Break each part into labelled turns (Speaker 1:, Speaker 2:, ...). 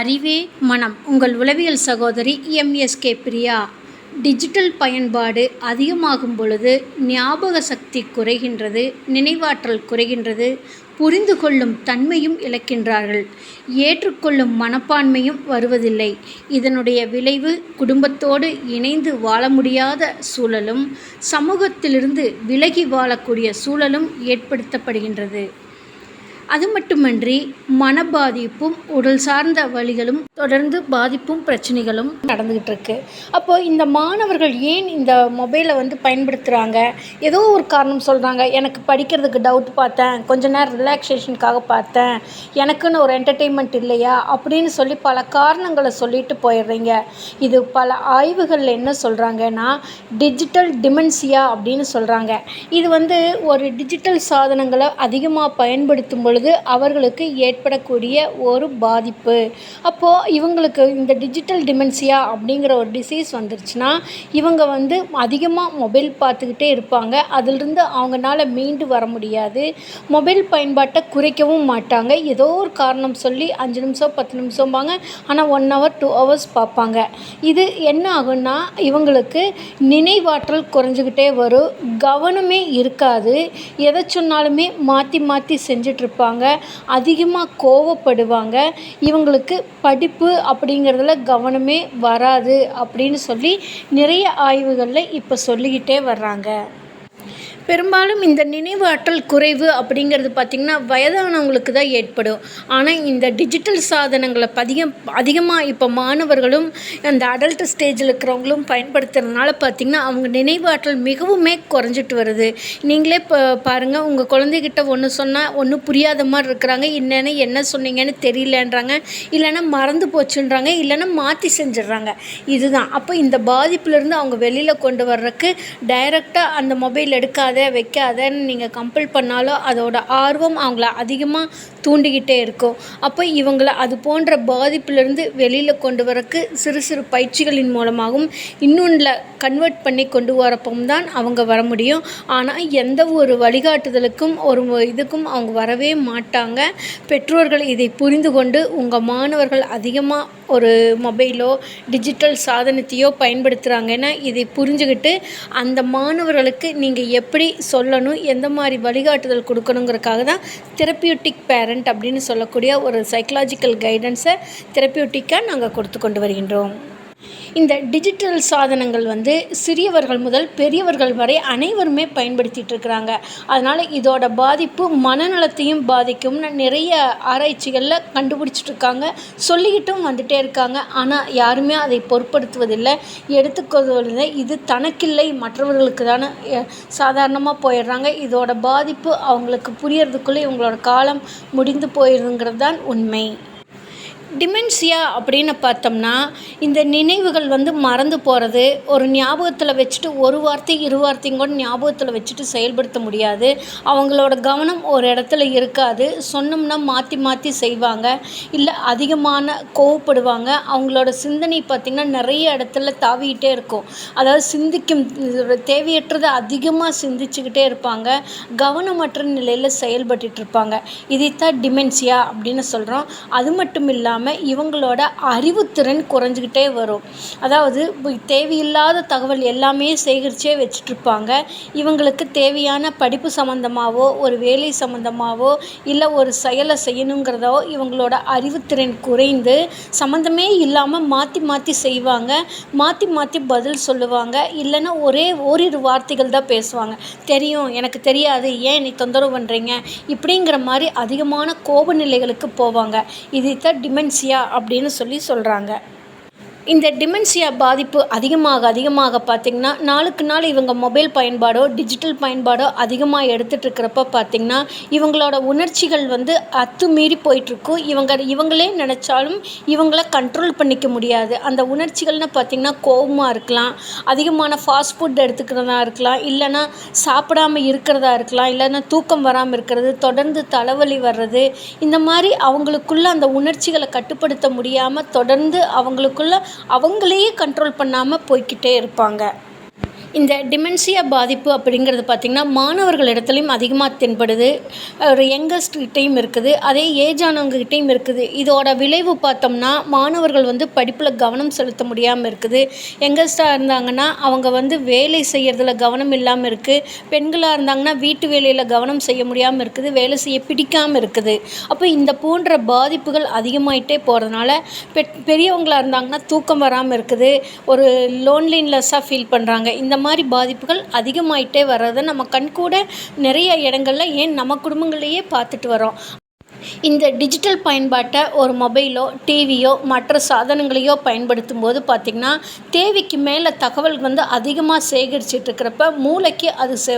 Speaker 1: அறிவே மனம். உங்கள் உளவியல் சகோதரி எம்எஸ்கே பிரியா. டிஜிட்டல் பயன்பாடு அதிகமாகும் பொழுது ஞாபக சக்தி குறைகின்றது நினைவாற்றல் குறைகின்றது புரிந்து கொள்ளும் தன்மையும் இழக்கின்றார்கள். ஏற்றுக்கொள்ளும் மனப்பான்மையும் வருவதில்லை. இதனுடைய விளைவு குடும்பத்தோடு இணைந்து வாழ முடியாத சூழலும் சமூகத்திலிருந்து விலகி வாழக்கூடிய சூழலும் ஏற்படுத்தப்படுகின்றது. அது மட்டுமன்றி மன பாதிப்பும் உடல் சார்ந்த வழிகளும் தொடர்ந்து பாதிப்பும் பிரச்சனைகளும் நடந்துக்கிட்டு இருக்கு அப்போது இந்த மாணவர்கள் ஏன் இந்த மொபைலை வந்து பயன்படுத்துகிறாங்க ஏதோ ஒரு காரணம் சொல்கிறாங்க எனக்கு படிக்கிறதுக்கு டவுட் பார்த்தேன். கொஞ்ச நேரம் ரிலாக்ஸேஷனுக்காக பார்த்தேன். எனக்குன்னு ஒரு என்டர்டெயின்மெண்ட் இல்லையா? அப்படின்னு சொல்லி பல காரணங்களை சொல்லிட்டு போயிடுறீங்க. இது பல ஆய்வுகளில் என்ன சொல்கிறாங்கன்னா டிஜிட்டல் டிமென்சியா அப்படின்னு சொல்கிறாங்க இது வந்து ஒரு டிஜிட்டல் சாதனங்களை அதிகமாக பயன்படுத்தும் பொழுது பொழுது அவர்களுக்கு ஏற்படக்கூடிய ஒரு பாதிப்பு. அப்போது இவங்களுக்கு இந்த டிஜிட்டல் டிமென்சியா அப்படிங்கிற ஒரு டிசீஸ் வந்துருச்சுன்னா இவங்க வந்து அதிகமாக மொபைல் பார்த்துக்கிட்டே இருப்பாங்க. அதிலிருந்து அவங்கனால மீண்டு வர முடியாது. மொபைல் பயன்பாட்டை குறைக்கவும் மாட்டாங்க. ஏதோ ஒரு காரணம் சொல்லி அஞ்சு நிமிஷம் பத்து நிமிஷம்பாங்க. ஆனால் ஒன் ஹவர் டூ ஹவர்ஸ் பார்ப்பாங்க. இது என்ன ஆகுன்னா இவங்களுக்கு நினைவாற்றல் குறைஞ்சிக்கிட்டே வரும். கவனமே இருக்காது. எதை சொன்னாலுமே மாற்றி மாற்றி செஞ்சிட்ருப்பாங்க அதிகமாக கோவப்படுவாங்க. இவங்களுக்கு படிப்பு அப்படிங்கிறதுல கவனமே வராது அப்படின்னு சொல்லி நிறைய ஆய்வுகளில் இப்போ சொல்லிக்கிட்டே வர்றாங்க. பெரும்பாலும் இந்த நினைவாற்றல் குறைவு அப்படிங்கிறது பார்த்திங்கன்னா வயதானவங்களுக்கு தான் ஏற்படும். ஆனால் இந்த டிஜிட்டல் சாதனங்களை அதிகம் அதிகமாக இப்போ மாணவர்களும் அந்த அடல்ட் ஸ்டேஜில் இருக்கிறவங்களும் பயன்படுத்துறதுனால பார்த்திங்கன்னா அவங்க நினைவாற்றல் மிகவுமே குறைஞ்சிட்டு வருது. நீங்களே இப்போ பாருங்கள் உங்கள் குழந்தைகிட்ட ஒன்று சொன்னால் ஒன்றும் புரியாத மாதிரி இருக்கிறாங்க. என்னென்னு என்ன சொன்னீங்கன்னு தெரியலன்றாங்க. இல்லைன்னா மறந்து போச்சுன்றாங்க. இல்லைன்னா மாற்றி செஞ்சிடுறாங்க. இதுதான். அப்போ இந்த பாதிப்புலேருந்து அவங்க வெளியில் கொண்டு வர்றதுக்கு டைரெக்டாக அந்த மொபைல் எடுக்காத வைக்காதன்னு நீங்கள் கம்பல் பண்ணாலும் அதோட ஆர்வம் அவங்கள அதிகமாக தூண்டிக்கிட்டே இருக்கும் அப்போ இவங்களை அது போன்ற பாதிப்பிலிருந்து வெளியில் கொண்டு வரக்கு சிறு சிறு பயிற்சிகளின் மூலமாகவும் இன்னொன்றில் கன்வெர்ட் பண்ணி கொண்டு வரப்போம் தான் அவங்க வர முடியும். ஆனால் எந்த ஒரு வழிகாட்டுதலுக்கும் ஒரு இதுக்கும் அவங்க வரவே மாட்டாங்க. பெற்றோர்கள் இதை புரிந்து கொண்டு உங்கள் மாணவர்கள் அதிகமாக ஒரு மொபைலோ டிஜிட்டல் சாதனத்தையோ பயன்படுத்துகிறாங்கன்னா இதை புரிஞ்சுக்கிட்டு அந்த மாணவர்களுக்கு நீங்கள் எப்படி சொல்லணும் எந்த மாதிரி வழிகாட்டுதல் கொடுக்கணுங்கிறக்காக தான் தெரப்பியூட்டிக் பேரண்ட் அப்படின்னு சொல்லக்கூடிய ஒரு சைக்கலாஜிக்கல் கைடன்ஸை தெரப்பியூட்டிக்காக நாங்கள் கொடுத்து கொண்டு வருகின்றோம். இந்த டிஜிட்டல் சாதனங்கள் வந்து சிறியவர்கள் முதல் பெரியவர்கள் வரை அனைவருமே பயன்படுத்திகிட்டு இருக்கிறாங்க. அதனால் இதோட பாதிப்பு மனநலத்தையும் பாதிக்கும்னு நிறைய ஆராய்ச்சிகளில் கண்டுபிடிச்சிட்டு இருக்காங்க. சொல்லிக்கிட்டும் வந்துட்டே இருக்காங்க. ஆனால் யாருமே அதை பொருட்படுத்துவதில்லை. எடுத்துக்கொள்வதில்லை. இது தனக்கில்லை. மற்றவர்களுக்கு தானே சாதாரணமாக போயிடுறாங்க. இதோட பாதிப்பு அவங்களுக்கு புரியறதுக்குள்ளே இவங்களோட காலம் முடிந்து போயிடுங்கிறது தான் உண்மை. டிமென்சியா அப்படின்னு பார்த்தோம்னா இந்த நினைவுகள் வந்து மறந்து போகிறது ஒரு ஞாபகத்தில் வச்சுட்டு ஒரு வார்த்தை இரு வார்த்தையும் கூட ஞாபகத்தில் வச்சுட்டு செயல்படுத்த முடியாது. அவங்களோட கவனம் ஒரு இடத்துல இருக்காது. சொன்னோம்னா மாற்றி மாற்றி செய்வாங்க. இல்லை அதிகமான கோவப்படுவாங்க. அவங்களோட சிந்தனை பார்த்திங்கன்னா நிறைய இடத்துல தாவிக்கிட்டே இருக்கும். அதாவது சிந்திக்கும் தேவையற்றதை அதிகமாக சிந்திச்சுக்கிட்டே இருப்பாங்க. கவனமற்ற நிலையில் செயல்பட்டுட்டு இருப்பாங்க. இதைத்தான் டிமென்சியா அப்படின்னு சொல்கிறோம் அது மட்டும் இல்லாமல் இல்லாமல் இவங்களோட அறிவுத்திறன் குறைஞ்சிக்கிட்டே வரும். அதாவது தேவையில்லாத தகவல் எல்லாமே சேகரித்தே வச்சிட்ருப்பாங்க. இவங்களுக்கு தேவையான படிப்பு சம்மந்தமாகவோ ஒரு வேலை சம்மந்தமாகவோ இல்லை ஒரு செயலை செய்யணுங்கிறதோ இவங்களோட அறிவுத்திறன் குறைந்து சம்மந்தமே இல்லாமல் மாற்றி மாற்றி செய்வாங்க. மாற்றி மாற்றி பதில் சொல்லுவாங்க. இல்லைன்னா ஒரே ஓரிரு வார்த்தைகள் தான் பேசுவாங்க. தெரியும் எனக்கு தெரியாது ஏன் நீ தொந்தரவு பண்ணுறீங்க இப்படிங்கிற மாதிரி அதிகமான கோப நிலைகளுக்கு போவாங்க. இதைத்தான் டிமென்சியா அப்படின்னு சொல்லி சொல்கிறாங்க இந்த டிமென்சியா பாதிப்பு அதிகமாக அதிகமாக பார்த்திங்கன்னா நாளுக்கு நாள் இவங்க மொபைல் பயன்பாடோ டிஜிட்டல் பயன்பாடோ அதிகமாக எடுத்துகிட்டு இருக்கிறப்ப பார்த்திங்கன்னா இவங்களோட உணர்ச்சிகள் வந்து அத்துமீறி போயிட்டுருக்கும் இவங்க இவங்களே நினச்சாலும் இவங்கள கண்ட்ரோல் பண்ணிக்க முடியாது. அந்த உணர்ச்சிகள்னு பார்த்திங்கன்னா கோபமாக இருக்கலாம். அதிகமான ஃபாஸ்ட் ஃபுட் எடுத்துக்கிறதா இருக்கலாம். இல்லைன்னா சாப்பிடாம இருக்கிறதா இருக்கலாம். இல்லைன்னா தூக்கம் வராமல் இருக்கிறது தொடர்ந்து தலைவலி வர்றது. இந்த மாதிரி அவங்களுக்குள்ள அந்த உணர்ச்சிகளை கட்டுப்படுத்த முடியாமல் தொடர்ந்து அவங்களுக்குள்ள அவங்களையே கண்ட்ரோல் பண்ணாமல் போய்க்கிட்டே இருப்பாங்க. இந்த டிமென்ஷியா பாதிப்பு அப்படிங்கிறது பார்த்திங்கன்னா மாணவர்கள் இடத்துலையும் அதிகமாக தென்படுது. ஒரு யங்கஸ்ட்கிட்டையும் இருக்குது. அதே ஏஜ் ஆனவங்ககிட்டயும் இருக்குது. இதோட விளைவு பார்த்தோம்னா மாணவர்கள் வந்து படிப்பில் கவனம் செலுத்த முடியாமல் இருக்குது. யங்கஸ்டாக இருந்தாங்கன்னா அவங்க வந்து வேலை செய்கிறதுல கவனம் இல்லாமல் இருக்குது பெண்களாக இருந்தாங்கன்னா வீட்டு வேலையில் கவனம் செய்ய முடியாமல் இருக்குது. வேலை செய்ய பிடிக்காமல் இருக்குது. அப்போ இந்த போன்ற பாதிப்புகள் அதிகமாயிட்டே போகிறதுனால பெ பெரியவங்களாக இருந்தாங்கன்னா தூக்கம் வராமல் இருக்குது. ஒரு லோன்லின்லெஸ்ஸாக ஃபீல் பண்ணுறாங்க இந்த மாதிரி பாதிப்புகள் அதிகமாயிட்டே வர்றதை நம்ம கண்கூட நிறைய இடங்கள்ல ஏன் நம்ம குடும்பங்கள்லேயே பார்த்துட்டு வரோம் இந்த டிஜிட்டல் பயன்பாட்டை ஒரு மொபைலோ டிவியோ மற்ற சாதனங்களையோ பயன்படுத்தும் போது பார்த்திங்கன்னா தேவைக்கு மேலே தகவல் வந்து அதிகமாக சேகரிச்சிட்டு இருக்கிறப்ப மூளைக்கு அது செ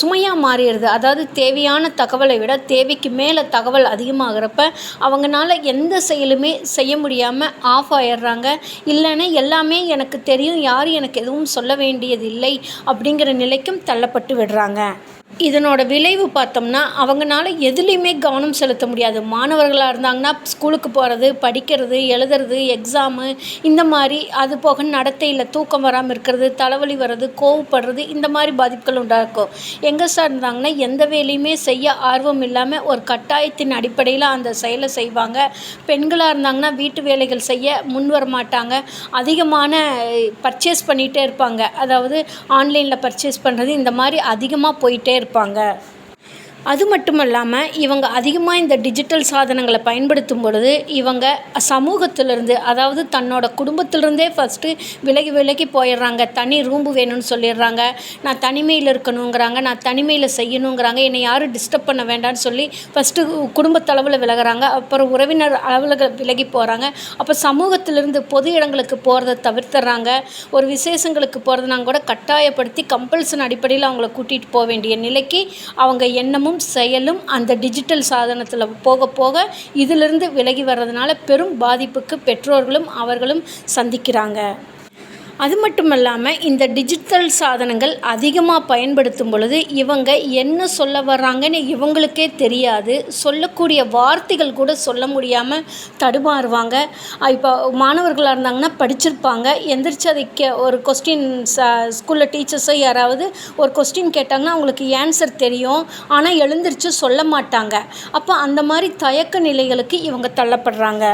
Speaker 1: சுமையாக மாறிடுது. அதாவது தேவையான தகவலை விட தேவைக்கு மேலே தகவல் அதிகமாகிறப்ப அவங்கனால எந்த செயலுமே செய்ய முடியாமல் ஆஃப் ஆயிடுறாங்க. இல்லைன்னா எல்லாமே எனக்கு தெரியும் யாரும் எனக்கு எதுவும் சொல்ல வேண்டியது இல்லை அப்படிங்கிற நிலைக்கும் தள்ளப்பட்டு விடுறாங்க. இதனோட விளைவு பார்த்தோம்னா அவங்கனால எதுலேயுமே கவனம் செலுத்த முடியாது. மாணவர்களாக இருந்தாங்கன்னா ஸ்கூலுக்கு போகிறது படிக்கிறது எழுதுறது எக்ஸாமு இந்த மாதிரி அது போக நடத்தையில் தூக்கம் வராமல் இருக்கிறது தலைவலி வர்றது கோவப்படுறது இந்த மாதிரி பாதிப்புகள் உண்டாக்கும். சார் இருந்தாங்கன்னா எந்த வேலையுமே செய்ய ஆர்வம் இல்லாமல் ஒரு கட்டாயத்தின் அடிப்படையில் அந்த செயலை செய்வாங்க. பெண்களாக இருந்தாங்கன்னா வீட்டு வேலைகள் செய்ய முன் வர மாட்டாங்க. அதிகமான பர்ச்சேஸ் பண்ணிகிட்டே இருப்பாங்க. அதாவது ஆன்லைனில் பர்ச்சேஸ் பண்ணுறது இந்த மாதிரி அதிகமாக போயிட்டே இருப்பாங்க. 帮个。அது மட்டும் இல்லாமல் இவங்க அதிகமாக இந்த டிஜிட்டல் சாதனங்களை பயன்படுத்தும் பொழுது இவங்க சமூகத்திலேருந்து அதாவது தன்னோட குடும்பத்திலேருந்தே ஃபஸ்ட்டு விலகி விலகி போயிடுறாங்க. தனி ரூம்பு வேணும்னு சொல்லிடுறாங்க. நான் தனிமையில் இருக்கணுங்கிறாங்க. நான் தனிமையில் செய்யணுங்கிறாங்க. என்னை யாரும் டிஸ்டர்ப் பண்ண வேண்டாம்னு சொல்லி ஃபஸ்ட்டு குடும்பத்தளவில் விலகுறாங்க. அப்புறம் உறவினர் அளவில் விலகி போகிறாங்க அப்போ சமூகத்திலேருந்து பொது இடங்களுக்கு போகிறத தவிர்த்துறாங்க. ஒரு விசேஷங்களுக்கு போகிறதுனாங்க கூட கட்டாயப்படுத்தி கம்பல்சன் அடிப்படையில் அவங்கள கூட்டிகிட்டு போக வேண்டிய நிலைக்கு அவங்க எண்ணமும் செயலும் அந்த டிஜிட்டல் சாதனத்தில் போக போக இதிலிருந்து விலகி வர்றதுனால பெரும் பாதிப்புக்கு பெற்றோர்களும் அவர்களும் சந்திக்கிறாங்க. அது மட்டும் இல்லாமல் இந்த டிஜிட்டல் சாதனங்கள் அதிகமாக பயன்படுத்தும் பொழுது இவங்க என்ன சொல்ல வர்றாங்கன்னு இவங்களுக்கே தெரியாது. சொல்லக்கூடிய வார்த்தைகள் கூட சொல்ல முடியாமல் தடுமாறுவாங்க. இப்போ மாணவர்களாக இருந்தாங்கன்னா படிச்சிருப்பாங்க. எந்திரிச்சு அதை கே ஒரு கொஸ்டின் ச ஸ்கூலில் டீச்சர்ஸோ யாராவது ஒரு கொஸ்டின் கேட்டாங்கன்னா அவங்களுக்கு ஆன்சர் தெரியும். ஆனால் எழுந்திரிச்சு சொல்ல மாட்டாங்க. அப்போ அந்த மாதிரி தயக்க நிலைகளுக்கு இவங்க தள்ளப்படுறாங்க.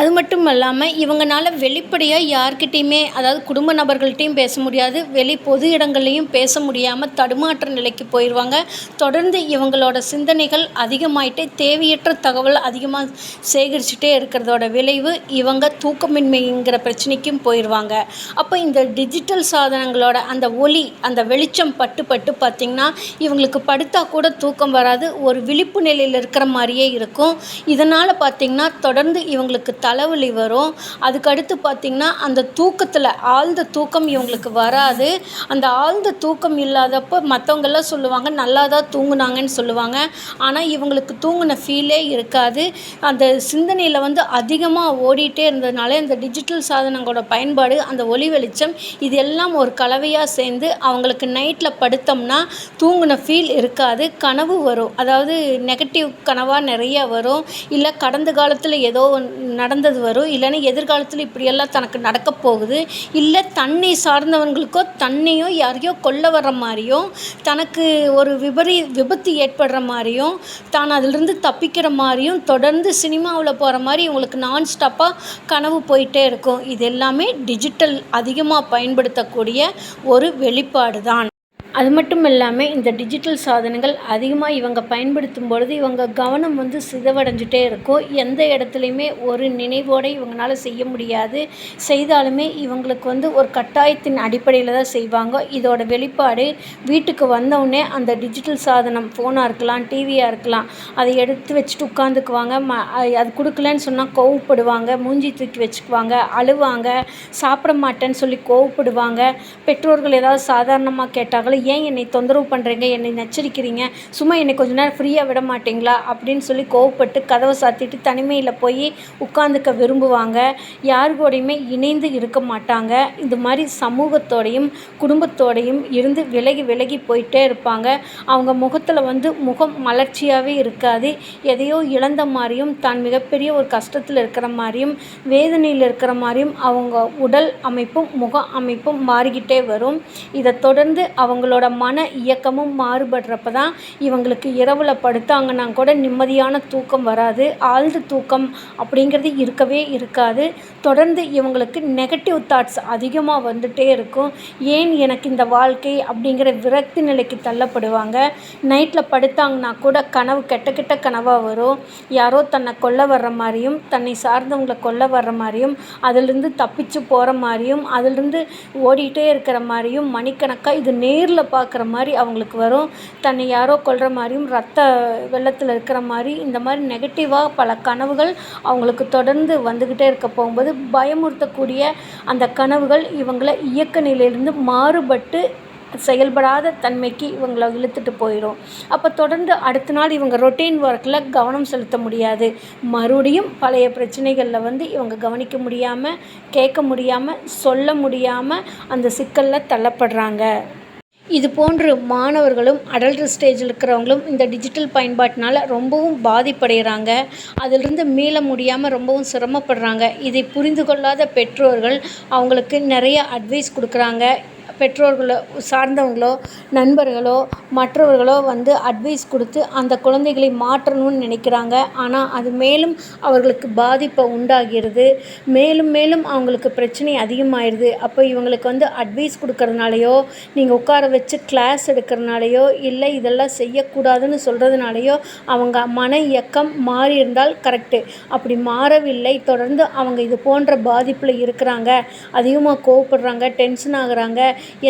Speaker 1: அது மட்டும் இல்லாமல் இவங்கனால வெளிப்படையாக யார்கிட்டேயுமே அதாவது குடும்ப நபர்கள்ட்டையும் பேச முடியாது. வெளி பொது இடங்கள்லையும் பேச முடியாமல் தடுமாற்ற நிலைக்கு போயிடுவாங்க தொடர்ந்து இவங்களோட சிந்தனைகள் அதிகமாயிட்டே தேவையற்ற தகவல் அதிகமாக சேகரிச்சுட்டே இருக்கிறதோட விளைவு இவங்க தூக்கமின்மைங்கிற பிரச்சனைக்கும் போயிடுவாங்க அப்போ இந்த டிஜிட்டல் சாதனங்களோட அந்த ஒளி அந்த வெளிச்சம் பட்டு பட்டு பார்த்திங்கன்னா இவங்களுக்கு படுத்தா கூட தூக்கம் வராது. ஒரு விழிப்பு நிலையில் இருக்கிற மாதிரியே இருக்கும். இதனால் பார்த்திங்கன்னா தொடர்ந்து இவங்களுக்கு த தலைவலி வரும். அதுக்கடுத்து பார்த்திங்கன்னா அந்த தூக்கத்தில் ஆழ்ந்த தூக்கம் இவங்களுக்கு வராது. அந்த ஆழ்ந்த தூக்கம் இல்லாதப்போ மற்றவங்கெல்லாம் சொல்லுவாங்க நல்லா தான் தூங்குனாங்கன்னு சொல்லுவாங்க. ஆனால் இவங்களுக்கு தூங்கின ஃபீலே இருக்காது. அந்த சிந்தனையில் வந்து அதிகமாக ஓடிட்டே இருந்ததுனால இந்த டிஜிட்டல் சாதனங்களோட பயன்பாடு அந்த ஒளி வெளிச்சம் இது எல்லாம் ஒரு கலவையாக சேர்ந்து அவங்களுக்கு நைட்டில் படுத்தோம்னா தூங்கின ஃபீல் இருக்காது. கனவு வரும். அதாவது நெகட்டிவ் கனவாக நிறைய வரும். இல்லை கடந்த காலத்தில் ஏதோ நடந்தது வரும். இல்லைன்னா எதிர்காலத்தில் இப்படியெல்லாம் தனக்கு நடக்க போகுது. இல்லை தன்னை சார்ந்தவங்களுக்கோ தன்னையோ யாரையோ கொல்ல வர்ற மாதிரியும் தனக்கு ஒரு விபரீ விபத்து ஏற்படுற மாதிரியும் தான் அதிலிருந்து தப்பிக்கிற மாதிரியும் தொடர்ந்து சினிமாவில் போகிற மாதிரி இவங்களுக்கு நான் ஸ்டாப்பாக கனவு போயிட்டே இருக்கும். இது எல்லாமே டிஜிட்டல் அதிகமாக பயன்படுத்தக்கூடிய ஒரு வெளிப்பாடு தான் அது மட்டும் இல்லாமல் இந்த டிஜிட்டல் சாதனங்கள் அதிகமாக இவங்க பயன்படுத்தும் பொழுது இவங்க கவனம் வந்து சிதவடைஞ்சிட்டே இருக்கும். எந்த இடத்துலையுமே ஒரு நினைவோடு இவங்களால செய்ய முடியாது. செய்தாலுமே இவங்களுக்கு வந்து ஒரு கட்டாயத்தின் அடிப்படையில் தான் செய்வாங்க. இதோட வெளிப்பாடு வீட்டுக்கு வந்தவுடனே அந்த டிஜிட்டல் சாதனம் ஃபோனாக இருக்கலாம் டிவியாக இருக்கலாம் அதை எடுத்து வச்சுட்டு உட்காந்துக்குவாங்க ம அது கொடுக்கலன்னு சொன்னால் கோவப்படுவாங்க மூஞ்சி தூக்கி வச்சுக்குவாங்க அழுவாங்க சாப்பிட மாட்டேன்னு சொல்லி கோவப்படுவாங்க. பெற்றோர்கள் ஏதாவது சாதாரணமாக கேட்டாங்களோ ஏன் என்னை தொந்தரவு பண்ணுறீங்க என்னை நச்சரிக்கிறீங்க? சும்மா என்னை கொஞ்ச நேரம் ஃப்ரீயாக விட மாட்டீங்களா? அப்படின்னு சொல்லி கோவப்பட்டு கதவை சாத்திட்டு தனிமையில் போய் உட்காந்துக்க விரும்புவாங்க. யாருக்கோடையுமே கூடயுமே இணைந்து இருக்க மாட்டாங்க. இந்த மாதிரி சமூகத்தோடையும் குடும்பத்தோடையும் இருந்து விலகி விலகி போயிட்டே இருப்பாங்க. அவங்க முகத்தில் வந்து முகம் மலர்ச்சியாகவே இருக்காது. எதையோ இழந்த மாதிரியும் தான் மிகப்பெரிய ஒரு கஷ்டத்தில் இருக்கிற மாதிரியும் வேதனையில் இருக்கிற மாதிரியும் அவங்க உடல் அமைப்பும் முக அமைப்பும் மாறிக்கிட்டே வரும். இதை தொடர்ந்து அவங்களோட மன இயக்கமும் மாறுபடுறப்ப தான் இவங்களுக்கு இரவில் படுத்தாங்கன்னா கூட நிம்மதியான தூக்கம் வராது ஆழ்ந்த தூக்கம் அப்படிங்கிறது இருக்கவே இருக்காது. தொடர்ந்து இவங்களுக்கு நெகட்டிவ் தாட்ஸ் அதிகமாக வந்துட்டே இருக்கும். ஏன் எனக்கு இந்த வாழ்க்கை அப்படிங்கிற விரக்தி நிலைக்கு தள்ளப்படுவாங்க? நைட்டில் படுத்தாங்கன்னா கூட கனவு கெட்ட கெட்ட கனவாக வரும். யாரோ தன்னை கொல்ல வர்ற மாதிரியும் தன்னை சார்ந்தவங்களை கொல்ல வர்ற மாதிரியும் அதிலிருந்து தப்பிச்சு போகிற மாதிரியும் அதிலிருந்து ஓடிட்டே இருக்கிற மாதிரியும் மணிக்கணக்காக இது நேரில் பார்க்குற மாதிரி அவங்களுக்கு வரும். தன்னை யாரோ கொள்கிற மாதிரியும் ரத்த வெள்ளத்தில் இருக்கிற மாதிரி இந்த மாதிரி நெகட்டிவாக பல கனவுகள் அவங்களுக்கு தொடர்ந்து வந்துக்கிட்டே இருக்க போகும்போது பயமுறுத்தக்கூடிய அந்த கனவுகள் இவங்களை இயக்க நிலையிலிருந்து மாறுபட்டு செயல்படாத தன்மைக்கு இவங்களை இழுத்துட்டு போயிடும். அப்போ தொடர்ந்து அடுத்த நாள் இவங்க ரொட்டீன் ஒர்க்கில் கவனம் செலுத்த முடியாது. மறுபடியும் பழைய பிரச்சனைகளில் வந்து இவங்க கவனிக்க முடியாமல் கேட்க முடியாமல் சொல்ல முடியாமல் அந்த சிக்கலில் தள்ளப்படுறாங்க. இது போன்று மாணவர்களும் அடல்ட் ஸ்டேஜில் இருக்கிறவங்களும் இந்த டிஜிட்டல் பயன்பாட்டினால் ரொம்பவும் பாதிப்படைகிறாங்க. அதிலிருந்து மீள முடியாமல் ரொம்பவும் சிரமப்படுறாங்க. இதை புரிந்து கொள்ளாத பெற்றோர்கள் அவங்களுக்கு நிறைய அட்வைஸ் கொடுக்குறாங்க. பெற்றோர்களோ சார்ந்தவங்களோ நண்பர்களோ மற்றவர்களோ வந்து அட்வைஸ் கொடுத்து அந்த குழந்தைகளை மாற்றணும்னு நினைக்கிறாங்க. ஆனால் அது மேலும் அவர்களுக்கு பாதிப்பை உண்டாகிறது. மேலும் மேலும் அவங்களுக்கு பிரச்சனை அதிகமாகிடுது அப்போ இவங்களுக்கு வந்து அட்வைஸ் கொடுக்கறதுனாலையோ நீங்கள் உட்கார வச்சு கிளாஸ் எடுக்கிறனாலையோ இல்லை இதெல்லாம் செய்யக்கூடாதுன்னு சொல்கிறதுனாலையோ அவங்க மன இயக்கம் மாறி இருந்தால் கரெக்டு அப்படி மாறவில்லை. தொடர்ந்து அவங்க இது போன்ற பாதிப்பில் இருக்கிறாங்க. அதிகமாக கோவப்படுறாங்க டென்ஷன் ஆகுறாங்க.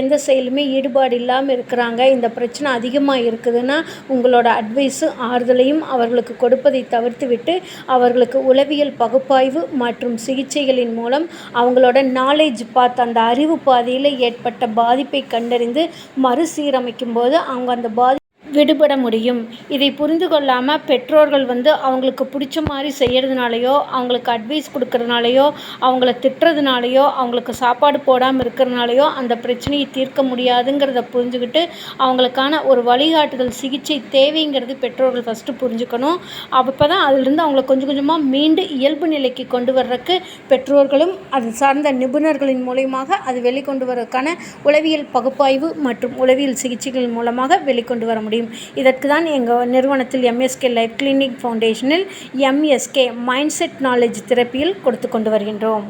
Speaker 1: எந்த செயலுமே ஈடுபாடு இல்லாமல் இருக்கிறாங்க. இந்த பிரச்சனை அதிகமாக இருக்குதுன்னா உங்களோட அட்வைஸும் ஆறுதலையும் அவர்களுக்கு கொடுப்பதை தவிர்த்துவிட்டு அவர்களுக்கு உளவியல் பகுப்பாய்வு மற்றும் சிகிச்சைகளின் மூலம் அவங்களோட நாலேஜ் பார்த்து அந்த அறிவு பாதையில் ஏற்பட்ட பாதிப்பை கண்டறிந்து மறுசீரமைக்கும் போது அவங்க அந்த பாதி விடுபட முடியும். இதை புரிந்து கொள்ளாமல் பெற்றோர்கள் வந்து அவங்களுக்கு பிடிச்ச மாதிரி செய்கிறதுனாலையோ அவங்களுக்கு அட்வைஸ் கொடுக்கறதுனாலையோ அவங்கள திட்டுறதுனாலையோ அவங்களுக்கு சாப்பாடு போடாமல் இருக்கிறதுனாலையோ அந்த பிரச்சனையை தீர்க்க முடியாதுங்கிறத புரிஞ்சுக்கிட்டு அவங்களுக்கான ஒரு வழிகாட்டுதல் சிகிச்சை தேவைங்கிறது பெற்றோர்கள் ஃபஸ்ட்டு புரிஞ்சுக்கணும். அப்போ தான் அதிலிருந்து அவங்கள கொஞ்சம் கொஞ்சமாக மீண்டு இயல்பு நிலைக்கு கொண்டு வர்றதுக்கு பெற்றோர்களும் அது சார்ந்த நிபுணர்களின் மூலயமாக அது வெளிக்கொண்டு வர்றதுக்கான உளவியல் பகுப்பாய்வு மற்றும் உளவியல் சிகிச்சைகள் மூலமாக வெளிக்கொண்டு வர முடியும். முடியும். இதற்கு தான் எங்கள் நிறுவனத்தில் எம்எஸ்கே லைஃப் கிளினிக் ஃபவுண்டேஷனில் எம்எஸ்கே மைண்ட் செட் நாலேஜ் தெரப்பியில் கொடுத்து கொண்டு வருகின்றோம்.